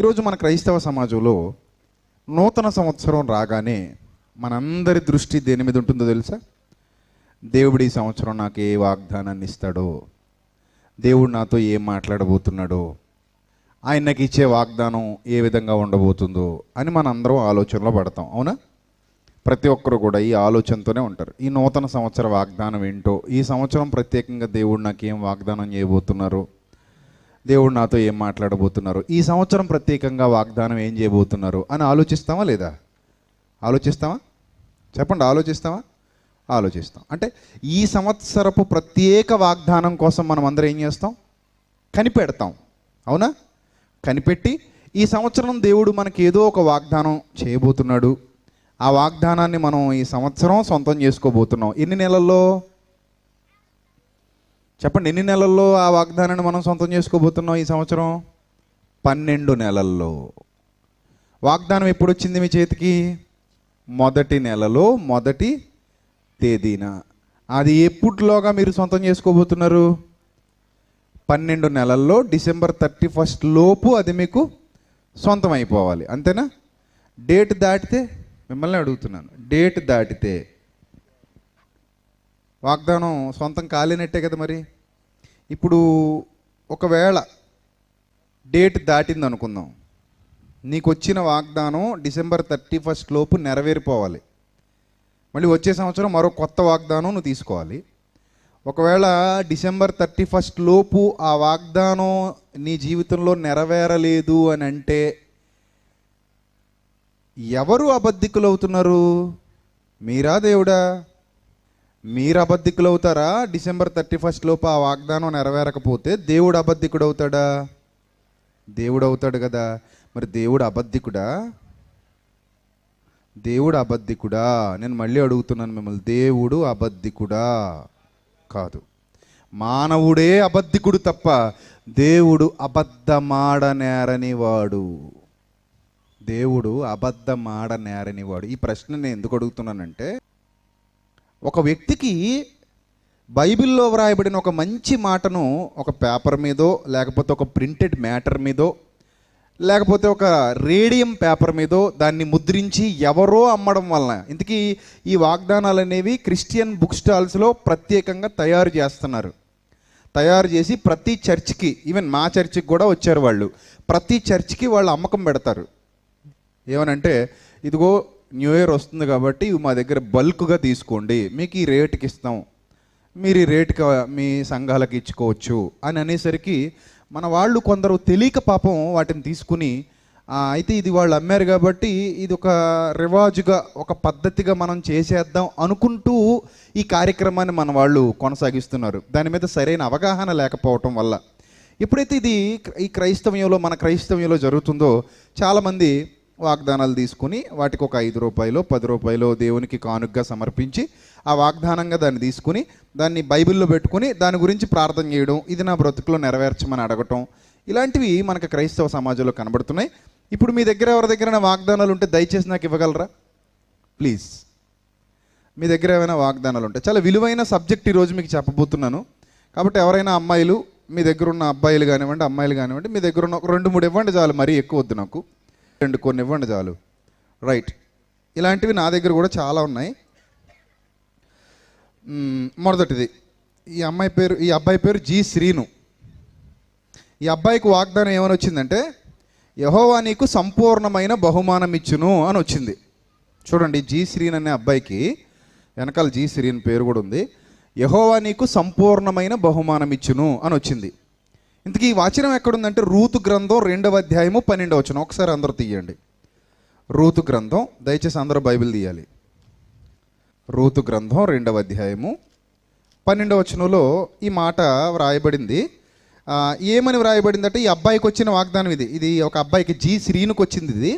ఈరోజు మన క్రైస్తవ సమాజంలో నూతన సంవత్సరం రాగానే మనందరి దృష్టి దేని మీద ఉంటుందో తెలుసా? దేవుడు ఈ సంవత్సరం నాకు ఏ వాగ్దానాన్ని ఇస్తాడో? దేవుడు నాతో ఏం మాట్లాడబోతున్నాడో? ఆయన నాకు ఇచ్చే వాగ్దానం ఏ విధంగా ఉండబోతుందో అని మన అందరం ఆలోచనలో పడతాం అవునా? ప్రతి ఒక్కరు కూడా ఈ ఆలోచనతోనే ఉంటారు. ఈ నూతన సంవత్సర వాగ్దానం ఏంటో? ఈ సంవత్సరం ప్రత్యేకంగా దేవుడు నాకు ఏం వాగ్దానం చేయబోతున్నారు? దేవుడు నాతో ఏం మాట్లాడబోతున్నారు? ఈ సంవత్సరం ప్రత్యేకంగా వాగ్దానం ఏం చేయబోతున్నారు? అని ఆలోచిస్తామా లేదా? ఆలోచిస్తామా చెప్పండి ఆలోచిస్తామా ఆలోచిస్తాం. అంటే ఈ సంవత్సరపు ప్రత్యేక వాగ్దానం కోసం మనం అందరం ఏం చేస్తాం? కనిపెడతాం. అవునా? కనిపెట్టి ఈ సంవత్సరం దేవుడు మనకి ఏదో ఒక వాగ్దానం చేయబోతున్నాడు. ఆ వాగ్దానాన్ని మనం ఈ సంవత్సరం సొంతం చేసుకోబోతున్నాం. ఎన్ని నెలల్లో? చెప్పండి ఎన్ని నెలల్లో ఆ వాగ్దానాన్ని మనం సొంతం చేసుకోబోతున్నాం ఈ సంవత్సరం? పన్నెండు నెలల్లో. వాగ్దానం ఎప్పుడు వచ్చింది మీ చేతికి? మొదటి నెలలో మొదటి తేదీన. అది ఎప్పుడులోగా మీరు సొంతం చేసుకోబోతున్నారు? పన్నెండు నెలల్లో డిసెంబర్ థర్టీ ఫస్ట్ లోపు అది మీకు సొంతం అయిపోవాలి అంతేనా? డేట్ దాటితే మిమ్మల్ని అడుగుతున్నాను. డేట్ దాటితే వాగ్దానం సొంతం కాలేనట్టే కదా మరి? ఇప్పుడు ఒకవేళ డేట్ దాటింది అనుకుందాం నీకు వచ్చిన వాగ్దానం డిసెంబర్ థర్టీ ఫస్ట్ లోపు నెరవేరిపోవాలి. మళ్ళీ వచ్చే సంవత్సరం మరో కొత్త వాగ్దానం నువ్వు తీసుకోవాలి. ఒకవేళ డిసెంబర్ థర్టీ ఫస్ట్ లోపు ఆ వాగ్దానం నీ జీవితంలో నెరవేరలేదు అని అంటే ఎవరు అబద్ధికులు అవుతున్నారు మీరా దేవుడా? మీరు అబద్ధికులు అవుతారా డిసెంబర్ థర్టీ ఫస్ట్ లోపు ఆ వాగ్దానం నెరవేరకపోతే దేవుడు అబద్ధికుడు అవుతాడా దేవుడు అవుతాడు కదా. మరి దేవుడు అబద్ధికుడా? దేవుడు అబద్ధికుడా? నేను మళ్ళీ అడుగుతున్నాను మిమ్మల్ని. దేవుడు అబద్ధికుడా? కాదు. మానవుడే అబద్ధికుడు తప్ప దేవుడు అబద్ధమాడనేరని వాడు దేవుడు అబద్ధమాడనేరని వాడు ఈ ప్రశ్న నేను ఎందుకు అడుగుతున్నానంటే ఒక వ్యక్తికి బైబిల్లో వ్రాయబడిన ఒక మంచి మాటను ఒక పేపర్ మీదో లేకపోతే ఒక ప్రింటెడ్ మ్యాటర్ మీదో లేకపోతే ఒక రేడియం పేపర్ మీదో దాన్ని ముద్రించి ఎవరో అమ్మడం వలన ఇంతకీ ఈ వాగ్దానాలు అనేవి క్రిస్టియన్ బుక్ స్టాల్స్లో ప్రత్యేకంగా తయారు చేస్తున్నారు. తయారు చేసి ప్రతి చర్చ్కి ఈవెన్ మా చర్చికి కూడా వచ్చారు వాళ్ళు. ప్రతి చర్చ్కి వాళ్ళు అమ్మకం పెడతారు. ఏమనంటే ఇదిగో న్యూ ఇయర్ వస్తుంది కాబట్టి ఇవి మా దగ్గర బల్క్గా తీసుకోండి. మీకు ఈ రేటుకి ఇస్తాం. మీరు ఈ రేటుకి మీ సంఘాలకు ఇచ్చుకోవచ్చు అని అనేసరికి మన వాళ్ళు కొందరు తెలియక పాపం వాటిని తీసుకుని అయితే ఇది వాళ్ళు అమ్మారు కాబట్టి ఇది ఒక రివాజుగా ఒక పద్ధతిగా మనం చేసేద్దాం అనుకుంటూ ఈ కార్యక్రమాన్ని మన వాళ్ళు కొనసాగిస్తున్నారు. దాని మీద సరైన అవగాహన లేకపోవటం వల్ల. ఎప్పుడైతే ఇది ఈ క్రైస్తవ్యంలో మన క్రైస్తవ్యంలో జరుగుతుందో చాలామంది వాగ్దానాలు తీసుకుని వాటికి ఒక ఐదు రూపాయలు పది రూపాయలు దేవునికి కానుగ్గా సమర్పించి ఆ వాగ్దానంగా దాన్ని తీసుకుని దాన్ని బైబిల్లో పెట్టుకుని దాని గురించి ప్రార్థన చేయడం ఇది నా బ్రతుకులో నెరవేర్చమని అడగటం ఇలాంటివి మనకు క్రైస్తవ సమాజంలో కనబడుతున్నాయి. ఇప్పుడు మీ దగ్గర ఎవరి దగ్గర వాగ్దానాలు ఉంటే దయచేసి నాకు ఇవ్వగలరా? ప్లీజ్. మీ దగ్గర ఏమైనా వాగ్దానాలు ఉంటాయి చాలా విలువైన సబ్జెక్ట్ ఈరోజు మీకు చెప్పబోతున్నాను. కాబట్టి ఎవరైనా అమ్మాయిలు మీ దగ్గర ఉన్న అబ్బాయిలు కానివ్వండి అమ్మాయిలు కానివ్వండి మీ దగ్గర ఉన్న ఒక రెండు మూడు ఇవ్వండి చాలు మరీ ఎక్కువ వద్దు నాకు. రెండు కొన్ని ఇవ్వండి చాలు. రైట్ ఇలాంటివి నా దగ్గర కూడా చాలా ఉన్నాయి. మొదటిది. ఈ అమ్మాయి పేరు ఈ అబ్బాయి పేరు జి శ్రీను. ఈ అబ్బాయికి వాగ్దానం ఏమని వచ్చిందంటే యహోవా నీకు సంపూర్ణమైన బహుమానం ఇచ్చును అని వచ్చింది. చూడండి జీ శ్రీన్ అనే అబ్బాయికి వెనకాల జీ శ్రీన్ పేరు కూడా ఉంది. యహోవా నీకు సంపూర్ణమైన బహుమానం ఇచ్చును అని వచ్చింది. ఇంతకీ ఈ వాచనం ఎక్కడుందంటే రూతు గ్రంథం రెండవ అధ్యాయము పన్నెండవ వచ్చిన ఒకసారి అందరూ తీయండి. రూతు గ్రంథం దయచేసి అందరూ బైబిల్ తీయాలి. రూతు గ్రంథం రెండవ అధ్యాయము పన్నెండవ వచనంలో ఈ మాట వ్రాయబడింది. ఏమని వ్రాయబడిందంటే ఈ అబ్బాయికి వచ్చిన వాగ్దానం ఇది. ఇది ఒక అబ్బాయికి జీ శ్రీనుకు వచ్చింది ఇది.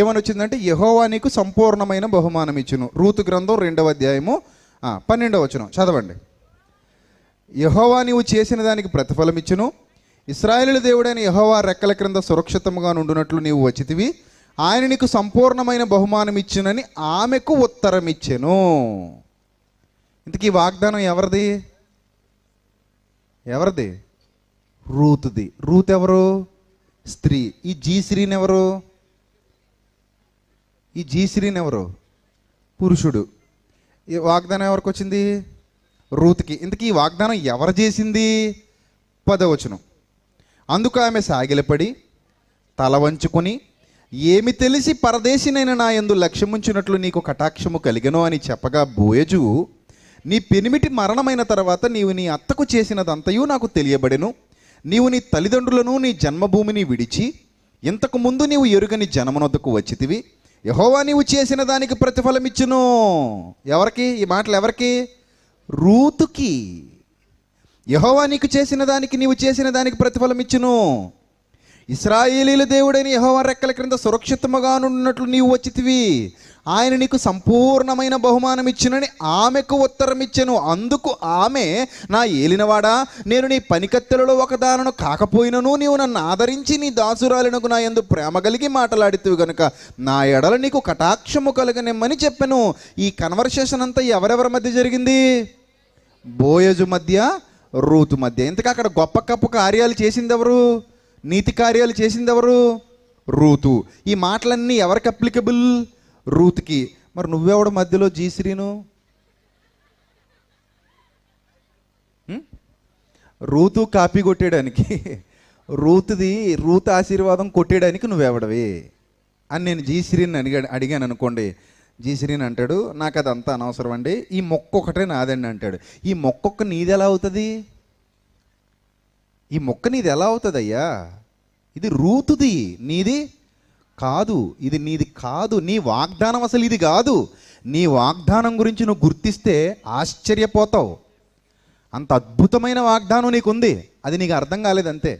ఏమని వచ్చిందంటే యహోవా నీకు సంపూర్ణమైన బహుమానం ఇచ్చును. రూతు గ్రంథం రెండవ అధ్యాయము పన్నెండవ వచనం. చదవండి. యహోవా నీవు చేసిన దానికి ప్రతిఫలం ఇచ్చును ఇస్రాయేలు దేవుడైన యహోవా రెక్కల క్రింద సురక్షితంగా నుండునట్లు నీవు వచ్చితివి. ఆయన నీకు సంపూర్ణమైన బహుమానం ఇచ్చునని ఆమెకు ఉత్తరం ఇచ్చెను ఇంతకీ ఈ వాగ్దానం ఎవరిది? ఎవరిది? రూతుది. రూత్ ఎవరు? స్త్రీ. ఈ జీ శ్రీని ఎవరు? ఈ జీ శ్రీని ఎవరు? పురుషుడు. ఈ వాగ్దానం ఎవరికి వచ్చింది రూత్కి. ఇంతకీ ఈ వాగ్దానం ఎవరు చేసింది? పదవచనం. అందుకు ఆమె సాగిలపడి తల వంచుకొని ఏమి తెలిసి పరదేశినైన నా యందు లక్ష్యముంచినట్లు నీకు కటాక్షము కలిగను అని చెప్పగా బోయజు నీ పెనిమిటి మరణమైన తర్వాత నీవు నీ అత్తకు చేసినదంతయు నాకు తెలియబడెను. నీవు నీ తల్లిదండ్రులను నీ జన్మభూమిని విడిచి ఇంతకు ముందు నీవు ఎరుగని జనమునొద్దకు వచ్చితివి. యహోవా నీవు చేసిన దానికి ప్రతిఫలమిచ్చును. ఎవరికి? ఈ మాటలు ఎవరికి? రూతుకి. యహోవా నీకు చేసిన దానికి నీవు చేసిన దానికి ప్రతిఫలం ఇచ్చును ఇస్రాయేలీల దేవుడైన యహోవ రెక్కల క్రింద సురక్షితముగా ఉన్నట్లు నీవు వచ్చితివి. ఆయన నీకు సంపూర్ణమైన బహుమానం ఇచ్చినని ఆమెకు ఉత్తరం ఇచ్చాను. అందుకు ఆమె నా ఏలినవాడా నేను నీ పనికత్తెలలో ఒకదానను కాకపోయినను నీవు నన్ను ఆదరించి నీ దాసురాలినకు నా ఎందు ప్రేమ కలిగి మాట్లాడితివి గనుక. నా ఎడల నీకు కటాక్షము కలగనిమ్మని చెప్పాను. ఈ కన్వర్సేషన్ అంతా ఎవరెవరి మధ్య జరిగింది? బోయజు మధ్య రూతు మధ్య. ఇంతకు అక్కడ గొప్ప కప్పు కార్యాలు చేసింది ఎవరు నీతి కార్యాలు చేసింది ఎవరు రూతు. ఈ మాటలన్నీ ఎవరికి అప్లికబుల్ రూత్కి. మరి నువ్వెవడ మధ్యలో జీశ్రీను రూతు కాపీ కొట్టేయడానికి. రూతుది రూతు ఆశీర్వాదం కొట్టేయడానికి నువ్వెవడవి? అని నేను జీశ్రీని అడిగా అడిగాను అనుకోండి. జీశ్రీని అంటాడు నాకు అదంతా అనవసరం అండి. ఈ మొక్క ఒకటే నాదండి అంటాడు. ఈ మొక్క నీది ఎలా అవుతుంది? ఈ మొక్క నీది ఎలా అవుతుంది అయ్యా ఇది రూతుది నీది కాదు ఇది నీది కాదు నీ వాగ్దానం అసలు ఇది కాదు. నీ వాగ్దానం గురించి నువ్వు గుర్తిస్తే ఆశ్చర్యపోతావు. అంత అద్భుతమైన వాగ్దానం నీకుంది అది నీకు అర్థం కాలేదంతే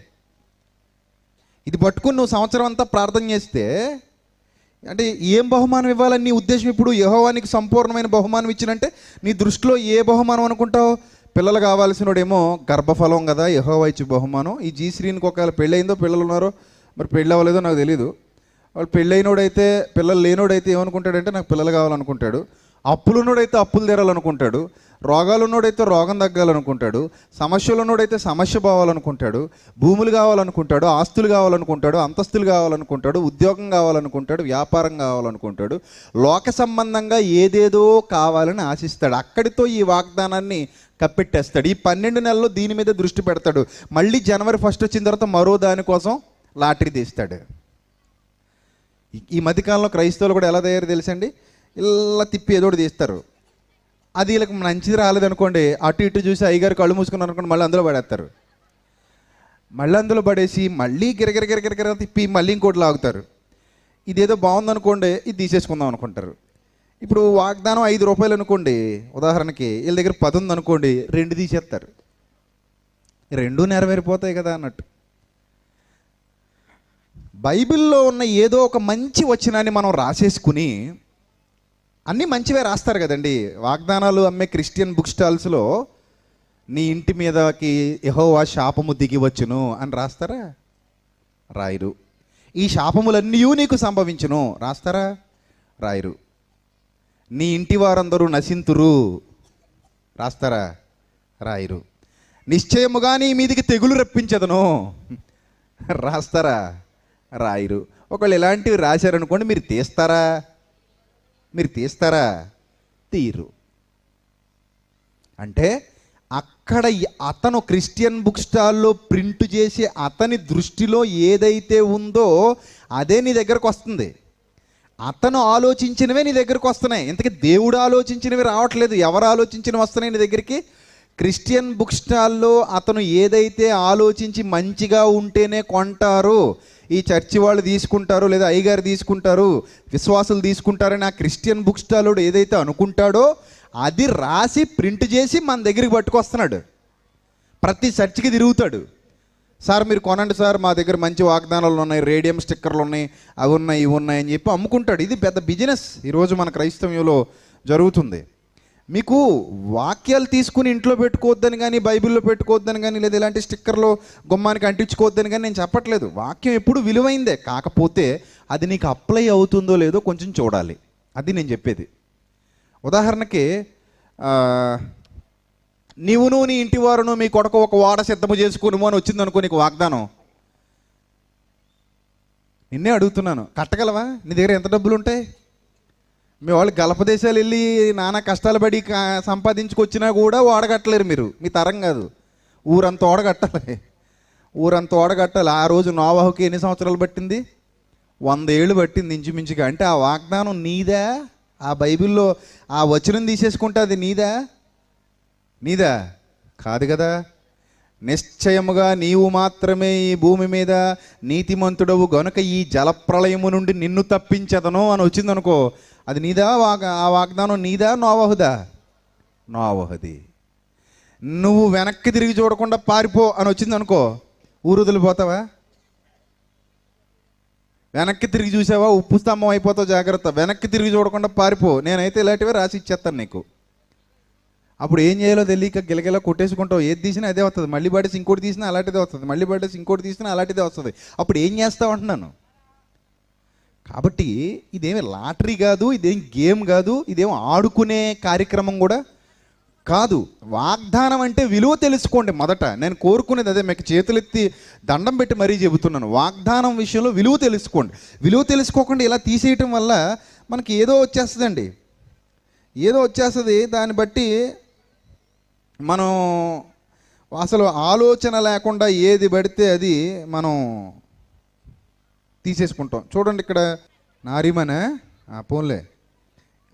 ఇది పట్టుకుని నువ్వు సంవత్సరం అంతా ప్రార్థన చేస్తే అంటే ఏం బహుమానం ఇవ్వాలని నీ ఉద్దేశం ఇప్పుడు? యహోవానికి సంపూర్ణమైన బహుమానం ఇచ్చినంటే నీ దృష్టిలో ఏ బహుమానం అనుకుంటావు? పిల్లలు కావాల్సినోడేమో గర్భఫలం కదా యహోవా ఇచ్చి బహుమానం. ఈ జీ శ్రీనికి ఒకవేళ పెళ్ళయిందో పిల్లలు ఉన్నారో మరి పెళ్ళి అవ్వలేదో నాకు తెలియదు వాళ్ళు పెళ్ళైనోడైతే పిల్లలు లేనోడైతే ఏమనుకుంటాడంటే నాకు పిల్లలు కావాలనుకుంటాడు. అప్పులున్నోడైతే అప్పులు తీరాలనుకుంటాడు. రోగాలు ఉన్నోడైతే రోగం తగ్గాలనుకుంటాడు. సమస్యలు ఉన్నోడైతే సమస్య పోవాలనుకుంటాడు. భూములు కావాలనుకుంటాడు ఆస్తులు కావాలనుకుంటాడు అంతస్తులు కావాలనుకుంటాడు ఉద్యోగం కావాలనుకుంటాడు వ్యాపారం కావాలనుకుంటాడు. లోక సంబంధంగా ఏదేదో కావాలని ఆశిస్తాడు. అక్కడితో ఈ వాగ్దానాన్ని కప్పెట్టేస్తాడు. ఈ పన్నెండు నెలల్లో దీని మీద దృష్టి పెడతాడు. మళ్ళీ జనవరి ఫస్ట్ వచ్చిన తర్వాత మరో దానికోసం లాటరీ తీస్తాడు. ఈ- మధ్యకాలంలో క్రైస్తవులు కూడా ఎలా తయారు తెలుసండి? ఇలా తిప్పి ఏదో ఒకటి తీస్తారు. అది వీళ్ళకి మంచిది రాలేదనుకోండి అటు ఇటు చూసి అయ్యగారు కళ్ళు మూసుకున్నారు అనుకోండి మళ్ళీ అందులో పడేస్తారు. మళ్ళీ అందులో పడేసి మళ్ళీ గిరగిరగిరగిరగిర తిప్పి మళ్ళీ ఇంకోటి లాగుతారు. ఇదేదో బాగుందనుకోండి ఇది తీసేసుకుందాం అనుకుంటారు. ఇప్పుడు వాగ్దానం ఐదు రూపాయలు అనుకోండి. ఉదాహరణకి వీళ్ళ దగ్గర పది ఉంది అనుకోండి రెండు తీసేస్తారు. రెండు నెరవేరిపోతాయి కదా అన్నట్టు. బైబిల్లో ఉన్న ఏదో ఒక మంచి వచనాన్ని మనం రాసేసుకుని అన్నీ మంచివే రాస్తారు కదండి. వాగ్దానాలు అమ్మే క్రిస్టియన్ బుక్ స్టాల్స్లో నీ ఇంటి మీదకి ఎహోవా శాపము దిగివచ్చును అని రాస్తారా? రాయరు. ఈ శాపములన్నీ నీకు సంభవించును. రాస్తారా? రాయరు. నీ ఇంటి వారందరూ నశింతురు. రాస్తారా? రాయరు. నిశ్చయముగా నీ మీదికి తెగులు రప్పించదను. రాస్తారా? రాయరు. ఒకవేళ ఇలాంటివి రాశారనుకోండి మీరు తీస్తారా? మీరు తీస్తారా? తీరు. అంటే అక్కడ అతను క్రిస్టియన్ బుక్ స్టాల్లో ప్రింట్ చేసే అతని దృష్టిలో ఏదైతే ఉందో అదే నీ దగ్గరకు వస్తుంది. అతను ఆలోచించినవే నీ దగ్గరకు వస్తున్నాయి. ఇంతకీ దేవుడు ఆలోచించినవి రావట్లేదు. ఎవరు ఆలోచించినవి వస్తున్నాయి నీ దగ్గరికి? క్రిస్టియన్ బుక్ స్టాల్లో అతను ఏదైతే ఆలోచించి మంచిగా ఉంటేనే కొంటారు ఈ చర్చి వాళ్ళు తీసుకుంటారు లేదా అయ్యగారు తీసుకుంటారు విశ్వాసులు తీసుకుంటారని ఆ క్రిస్టియన్ బుక్ స్టాల్లో ఏదైతే అనుకుంటాడో అది రాసి ప్రింట్ చేసి మన దగ్గరికి పట్టుకొస్తున్నాడు. ప్రతి చర్చికి తిరుగుతాడు. సార్ మీరు కొనండి సార్ మా దగ్గర మంచి వాగ్దానాలు ఉన్నాయి రేడియం స్టిక్కర్లు ఉన్నాయి అవి ఉన్నాయి ఇవి ఉన్నాయి అని చెప్పి అమ్ముకుంటాడు. ఇది పెద్ద బిజినెస్. ఈరోజు మన క్రైస్తవ్యంలో జరుగుతుంది. మీకు వాక్యాలు తీసుకుని ఇంట్లో పెట్టుకోవద్దని కానీ బైబిల్లో పెట్టుకోవద్దని కానీ లేదా ఇలాంటి స్టిక్కర్లో గుమ్మానికి అంటించుకోవద్దని కానీ నేను చెప్పట్లేదు. వాక్యం ఎప్పుడు విలువైందే. కాకపోతే అది నీకు అప్లై అవుతుందో లేదో కొంచెం చూడాలి. అది నేను చెప్పేది. ఉదాహరణకి నీవును నీ ఇంటి వారును మీ కొడుకు ఒక వాడ సిద్ధము చేసుకును అని వచ్చింది అనుకో నీకు వాగ్దానం. నిన్నే అడుగుతున్నాను కట్టగలవా? నీ దగ్గర ఎంత డబ్బులు ఉంటాయి మీ వాళ్ళు గల్ప దేశాలు వెళ్ళి నానా కష్టాలు పడి సంపాదించుకొచ్చినా కూడా ఓడగట్టలేరు మీరు. మీ తరం కాదు. ఊరంతా ఓడగట్టాలి ఊరంతా ఓడగట్టాలి ఆ రోజు నోవాహుకి ఎన్ని సంవత్సరాలు పట్టింది? వంద ఏళ్ళు పట్టింది ఇంచుమించుగా. అంటే ఆ వాగ్దానం నీదా? ఆ బైబిల్లో ఆ వచనం తీసేసుకుంటే అది నీదా? నీదా? కాదు కదా. నిశ్చయముగా నీవు మాత్రమే ఈ భూమి మీద నీతిమంతుడవు గనుక ఈ జలప్రళయము నుండి నిన్ను తప్పించదను అని వచ్చిందనుకో అది నీదా వాగ్ ఆ వాగ్దానం నీదా నోవహుదా? నోవహది. నువ్వు వెనక్కి తిరిగి చూడకుండా పారిపో అని వచ్చిందనుకో ఊరుదలిపోతావా వెనక్కి తిరిగి చూసావా? ఉప్పు స్తంభం అయిపోతావు జాగ్రత్త. వెనక్కి తిరిగి చూడకుండా పారిపో. నేనైతే ఇలాంటివే రాసి ఇచ్చేస్తాను నీకు. అప్పుడు ఏం చేయాలో తెలియక గిలగిల కొట్టేసుకుంటావు. ఏది తీసినా అదే వస్తుంది. మళ్ళీ పడేసి ఇంకోటి తీసినా అలాంటిదే వస్తుంది. మళ్ళీ పడేసి ఇంకోటి తీసినా అలాంటిదే వస్తుంది. అప్పుడు ఏం చేస్తావు అంటున్నాను? కాబట్టి ఇదేమి లాటరీ కాదు ఇదేం గేమ్ కాదు ఇదేం ఆడుకునే కార్యక్రమం కూడా కాదు. వాగ్దానం అంటే విలువ తెలుసుకోండి మొదట. నేను కోరుకునేది అదే. మీకు చేతులెత్తి దండం పెట్టి మరీ చెబుతున్నాను. వాగ్దానం విషయంలో విలువ తెలుసుకోండి. విలువ తెలుసుకోకుండా ఇలా తీసేయటం వల్ల మనకి ఏదో వచ్చేస్తుందండి. ఏదో వచ్చేస్తుంది. దాన్ని బట్టి మనం అసలు ఆలోచన లేకుండా ఏది పడితే అది మనం తీసేసుకుంటాం. చూడండి ఇక్కడ నారిమన ఆ, పోన్లే.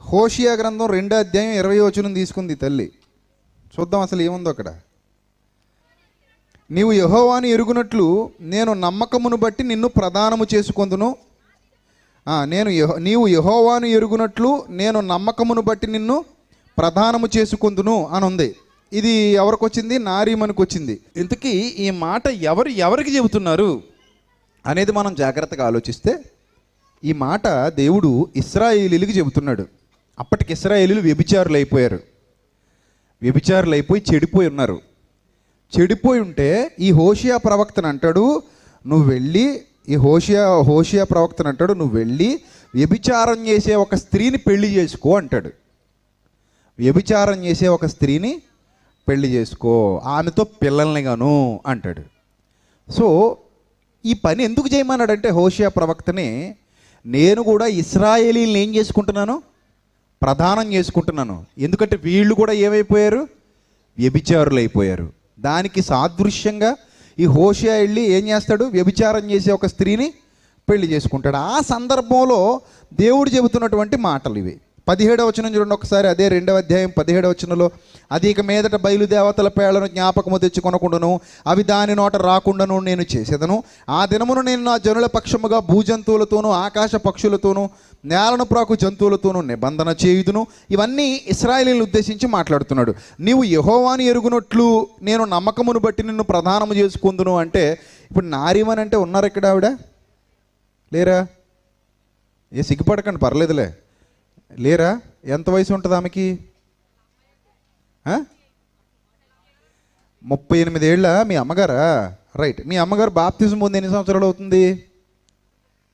హోషియా గ్రంథం రెండో అధ్యాయం ఇరవై వచనం తీసుకుంది తల్లి. చూద్దాం అసలు ఏముందో అక్కడ. నీవు యహోవాని ఎరుగునట్లు నేను నమ్మకమును బట్టి నిన్ను ప్రదానము చేసుకొందును. నేను యెహో- నీవు యహోవాను ఎరుగునట్లు నేను నమ్మకమును బట్టి నిన్ను ప్రధానము చేసుకుందును అని ఉంది ఇది ఎవరికి వచ్చింది నారీమనికి వచ్చింది ఇంతకీ ఈ మాట ఎవరు ఎవరికి చెబుతున్నారు అనేది మనం జాగ్రత్తగా ఆలోచిస్తే ఈ మాట దేవుడు ఇస్రాయేలీలకు చెబుతున్నాడు. అప్పటికి ఇస్రాయేలీలు వ్యభిచారులు అయిపోయారు వ్యభిచారులు అయిపోయి చెడిపోయి ఉన్నారు. చెడిపోయి ఉంటే ఈ హోషియా ప్రవక్తను అంటాడు నువ్వు వెళ్ళి ఈ హోషియా హోషియా ప్రవక్తను అంటాడు నువ్వు వెళ్ళి వ్యభిచారం చేసే ఒక స్త్రీని పెళ్ళి చేసుకో అంటాడు. వ్యభిచారం చేసే ఒక స్త్రీని పెళ్ళి చేసుకో ఆమెతో పిల్లల్ని గాను అంటాడు. సో ఈ పని ఎందుకు చేయమన్నాడంటే హోషియా ప్రవక్తని నేను కూడా ఇస్రాయేలీని ఏం చేసుకుంటున్నాను? ప్రధానం చేసుకుంటున్నాను. ఎందుకంటే వీళ్ళు కూడా ఏమైపోయారు? వ్యభిచారులు అయిపోయారు దానికి సాదృశ్యంగా ఈ హోషియా వెళ్ళి ఏం చేస్తాడు? వ్యభిచారం చేసే ఒక స్త్రీని పెళ్ళి చేసుకుంటాడు. ఆ సందర్భంలో దేవుడు చెబుతున్నటువంటి మాటలు ఇవి. పదిహేడవ వచనం చూడండి ఒకసారి అదే రెండవ అధ్యాయం పదిహేడవ వచనంలో. అది ఇక మీదట బయలుదేవతల పేళ్ళను జ్ఞాపకము తెచ్చుకొనకుండాను అవి దాని నోట రాకుండాను నేను చేసేదను. ఆ దినమును నేను నా జనుల పక్షముగా భూజంతువులతోనూ ఆకాశ పక్షులతోనూ నేలను ప్రాకు జంతువులతోనూ నిబంధన చేయుదును. ఇవన్నీ ఇస్రాయలీలు ఉద్దేశించి మాట్లాడుతున్నాడు. నీవు యహోవాని ఎరుగునట్లు నేను నమ్మకమును బట్టి నిన్ను ప్రధానము చేసుకుందును అంటే ఇప్పుడు నారీమన్ అంటే ఉన్నారు ఇక్కడ ఆవిడ? లేరా? ఏ సిగ్గుపడకండి పర్లేదులే. లేరా? ఎంత వయసు ఉంటుంది ఆమెకి? ముప్పై ఎనిమిది ఏళ్ళ మీ అమ్మగారా? రైట్. మీ అమ్మగారు బాప్తిజం పొంది ఎన్ని సంవత్సరాలు అవుతుంది?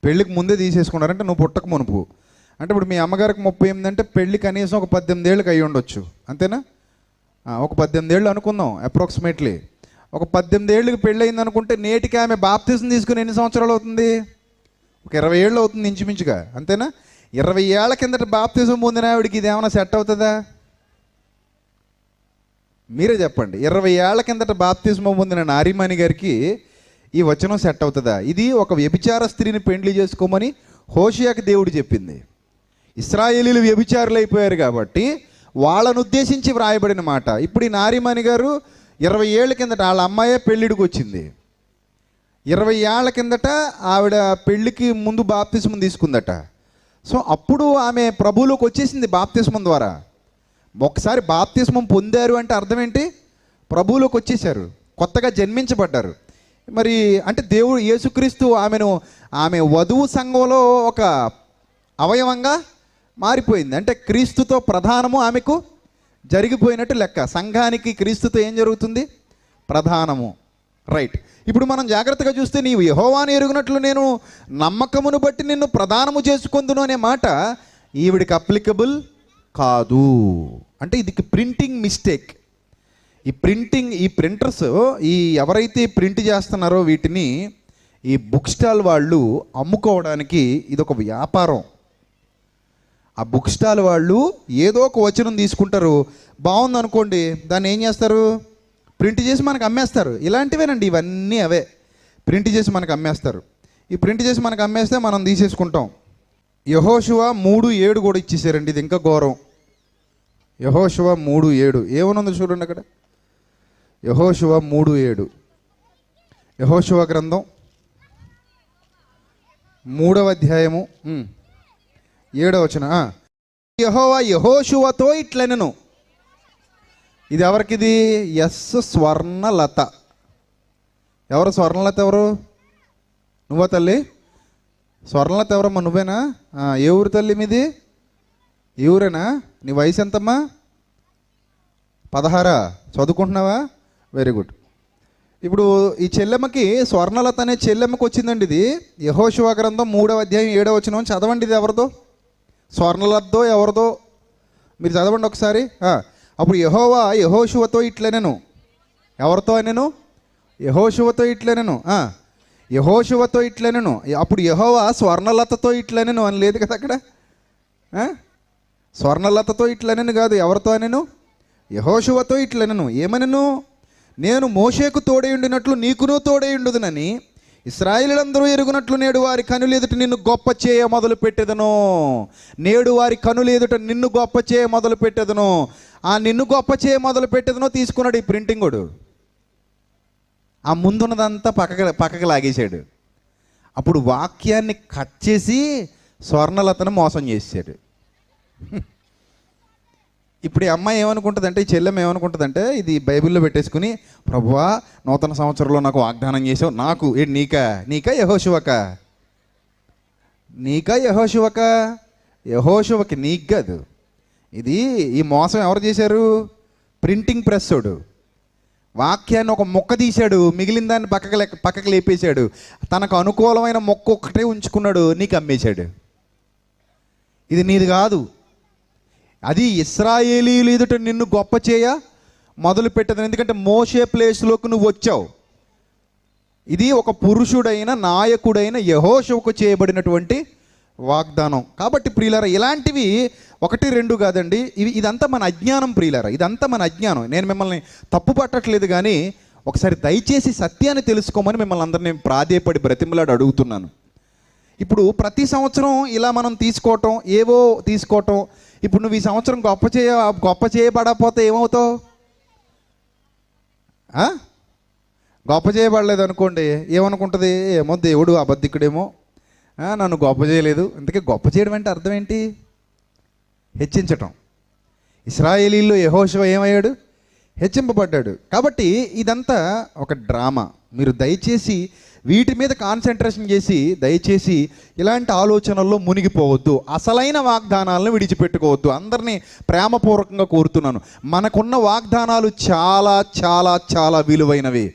పెళ్ళికి ముందే తీసేసుకున్నారంటే నువ్వు పుట్టక మునుపు. అంటే ఇప్పుడు మీ అమ్మగారికి ముప్పై ఎనిమిది అంటే పెళ్ళి కనీసం ఒక పద్దెనిమిది ఏళ్ళకి అయ్యి ఉండొచ్చు. అంతేనా? ఒక పద్దెనిమిది ఏళ్ళు అనుకుందాం అప్రాక్సిమేట్లీ ఒక పద్దెనిమిది ఏళ్ళకి పెళ్ళి అయింది అనుకుంటే నేటికి ఆమె బాప్తిజం తీసుకుని ఎన్ని సంవత్సరాలు అవుతుంది? ఒక ఇరవై ఏళ్ళు అవుతుంది ఇంచుమించుగా. అంతేనా? ఇరవై ఏళ్ళ కిందట బాప్తిజం పొందిన ఆవిడికి ఇది ఏమైనా సెట్ అవుతుందా? మీరే చెప్పండి. ఇరవై ఏళ్ళ కిందట బాప్తిజం పొందిన నారిమణి గారికి ఈ వచనం సెట్ అవుతుందా? ఇది ఒక వ్యభిచార స్త్రీని పెండ్లి చేసుకోమని హోషియాకి దేవుడు చెప్పింది. ఇస్రాయేలీలు వ్యభిచారులు అయిపోయారు కాబట్టి వాళ్ళను ఉద్దేశించి వ్రాయబడిన మాట. ఇప్పుడు ఈ నారిమణి గారు ఇరవై ఏళ్ళ కిందట వాళ్ళ అమ్మాయే పెళ్ళిడికి వచ్చింది. ఇరవై ఏళ్ళ కిందట ఆవిడ పెళ్ళికి ముందు బాప్తిజం తీసుకుందట. సో అప్పుడు ఆమె ప్రభువులోకి వచ్చేసింది బాప్తిస్మం ద్వారా. ఒకసారి బాప్తిస్మం పొందారు అంటే అర్థం ఏంటి? ప్రభువులోకి వచ్చేసారు కొత్తగా జన్మించబడ్డారు. మరి అంటే దేవుడు యేసుక్రీస్తు ఆమెను ఆమె వధువు సంఘంలో ఒక అవయవంగా మారిపోయింది. అంటే క్రీస్తుతో ప్రధానము ఆమెకు జరిగిపోయినట్టు లెక్క. సంఘానికి క్రీస్తుతో ఏం జరుగుతుంది? ప్రధానము. రైట్ ఇప్పుడు మనం జాగ్రత్తగా చూస్తే నీవు యహోవాని ఎరుగునట్లు నేను నమ్మకమును బట్టి నిన్ను ప్రధానము చేసుకుందును అనే మాట ఈవిడికి అప్లికబుల్ కాదు. అంటే ఇది ప్రింటింగ్ మిస్టేక్ ఈ ప్రింటింగ్ ఈ ప్రింటర్స్ ఈ ఎవరైతే ప్రింట్ చేస్తున్నారో వీటిని ఈ బుక్ స్టాల్ వాళ్ళు అమ్ముకోవడానికి ఇది ఒక వ్యాపారం. ఆ బుక్ స్టాల్ వాళ్ళు ఏదో ఒక వచనం తీసుకుంటారు. బాగుంది అనుకోండి దాన్ని ఏం చేస్తారు? ప్రింట్ చేసి మనకు అమ్మేస్తారు. ఇలాంటివేనండి ఇవన్నీ అవే. ప్రింట్ చేసి మనకు అమ్మేస్తారు. ఈ ప్రింట్ చేసి మనకు అమ్మేస్తే మనం తీసేసుకుంటాం. యహోశివ మూడు ఏడు కూడా ఇచ్చేసారండి ఇది ఇంకా ఘోరం. యహోశివ మూడు ఏడు. ఏమనుంది చూడండి అక్కడ? యహోశివ మూడు ఏడు. యహోశివ గ్రంథం మూడవ అధ్యాయము ఉమ్. ఏడవ వచ్చిన యహోవా యహోశివతో ఇట్లనెను. ఇది ఎవరికిది ఎస్ స్వర్ణలత. ఎవరు స్వర్ణలత ఎవరు? నువ్వా తల్లి? స్వర్ణలత ఎవరమ్మా? నువ్వేనా? ఏ ఊరు తల్లి మీది? ఏ ఊరేనా? నీ వయసు ఎంతమ్మా? పదహారా? చదువుకుంటున్నావా? Very good. ఇప్పుడు ఈ చెల్లెమ్మకి స్వర్ణలత అనే చెల్లెమ్మకి వచ్చిందండి ఇది. యహోశివ గ్రంథం మూడవ అధ్యాయం ఏడవ వచ్చిన చదవండి ఇది ఎవరిదో? స్వర్ణలద్దో ఎవరిదో? మీరు చదవండి ఒకసారి. అప్పుడు యహోవా యహోశువతో ఇట్లనెను. ఎవరితో అనెను? యహోశువతో ఇట్లనెను. ఆ, యహోశువతో ఇట్లనెను. అప్పుడు యహోవా స్వర్ణలతతో ఇట్లనెను అని లేదు కదా అక్కడ? స్వర్ణలతతో ఇట్లనెను కాదు ఎవరితో అనెను? యహోశువతో ఇట్లనెను. ఏమనెను? నేను మోషేకు తోడై ఉండినట్లు నీకును తోడేయుండుదునని ఇస్రాయిలందరూ ఎరుగునట్లు నేడు వారి కనులు ఎదుట నిన్ను గొప్ప చేయ మొదలు పెట్టెదను నేడు వారి కనులు ఎదుట నిన్ను గొప్ప చేయ మొదలు పెట్టెదను ఆ నిన్ను గొప్ప చేయ మొదలు పెట్టెదనో తీసుకున్నాడు ఈ ప్రింటింగుడు. ఆ ముందున్నదంతా పక్కకి పక్కకి లాగేశాడు. అప్పుడు వాక్యాన్ని కట్ చేసి స్వర్ణలతను మోసం చేశాడు. ఇప్పుడు ఈ అమ్మాయి ఏమనుకుంటుందంటే ఈ చెల్లెమ్మ ఏమనుకుంటుందంటే ఇది బైబిల్లో పెట్టేసుకుని ప్రభువా నూతన సంవత్సరంలో నాకు వాగ్దానం చేసావు. నాకు ఏ నీకా నీకా యహోశివక నీకా యహోశివక యహోశివకి నీకు కాదు. ఇది ఈ మోసం ఎవరు చేశారు? ప్రింటింగ్ ప్రెస్సోడు. వాక్యాన్ని ఒక మొక్క తీశాడు మిగిలిన దాన్ని పక్కకి పక్కకు లేపేశాడు. తనకు అనుకూలమైన మొక్క ఒక్కటే ఉంచుకున్నాడు నీకు అమ్మేశాడు. ఇది నీది కాదు. అది ఇస్రాయేలీలు ఎదుట నిన్ను గొప్ప చేయ మొదలు పెట్టదని ఎందుకంటే మోసే ప్లేస్లోకి నువ్వు వచ్చావు. ఇది ఒక పురుషుడైన నాయకుడైన యహోషకు చేయబడినటువంటి వాగ్దానం. కాబట్టి ప్రియులారా ఇలాంటివి ఒకటి రెండు కాదండి. ఇవి ఇదంతా మన అజ్ఞానం ప్రియులారా. ఇదంతా మన అజ్ఞానం. నేను మిమ్మల్ని తప్పు పట్టట్లేదు కానీ ఒకసారి దయచేసి సత్యాన్ని తెలుసుకోమని మిమ్మల్ని అందరినీ ప్రాధేయపడి బ్రతిమలాడు అడుగుతున్నాను. ఇప్పుడు ప్రతి సంవత్సరం ఇలా మనం తీసుకోవటం ఏవో తీసుకోవటం ఇప్పుడు నువ్వు ఈ సంవత్సరం గొప్ప చేయ గొప్ప చేయబడకపోతే ఏమవుతావు? గొప్ప చేయబడలేదు అనుకోండి ఏమనుకుంటుంది? ఏమో దేవుడు అబద్ధికుడేమో. నన్ను గొప్ప చేయలేదు. అందుకే గొప్ప చేయడం అంటే అర్థం ఏంటి? హెచ్చించటం. ఇస్రాయేలీల్లో యహోశివ ఏమయ్యాడు? హెచ్చింపబడ్డాడు. కాబట్టి ఇదంతా ఒక డ్రామా. మీరు దయచేసి వీటి మీద కాన్సన్ట్రేషన్ చేసి దయచేసి ఇలాంటి ఆలోచనల్లో మునిగిపోవద్దు. అసలైన వాగ్దానాలను విడిచిపెట్టుకోవద్దు. అందరినీ ప్రేమపూర్వకంగా కోరుతున్నాను. మనకున్న వాగ్దానాలు చాలా చాలా చాలా విలువైనవి.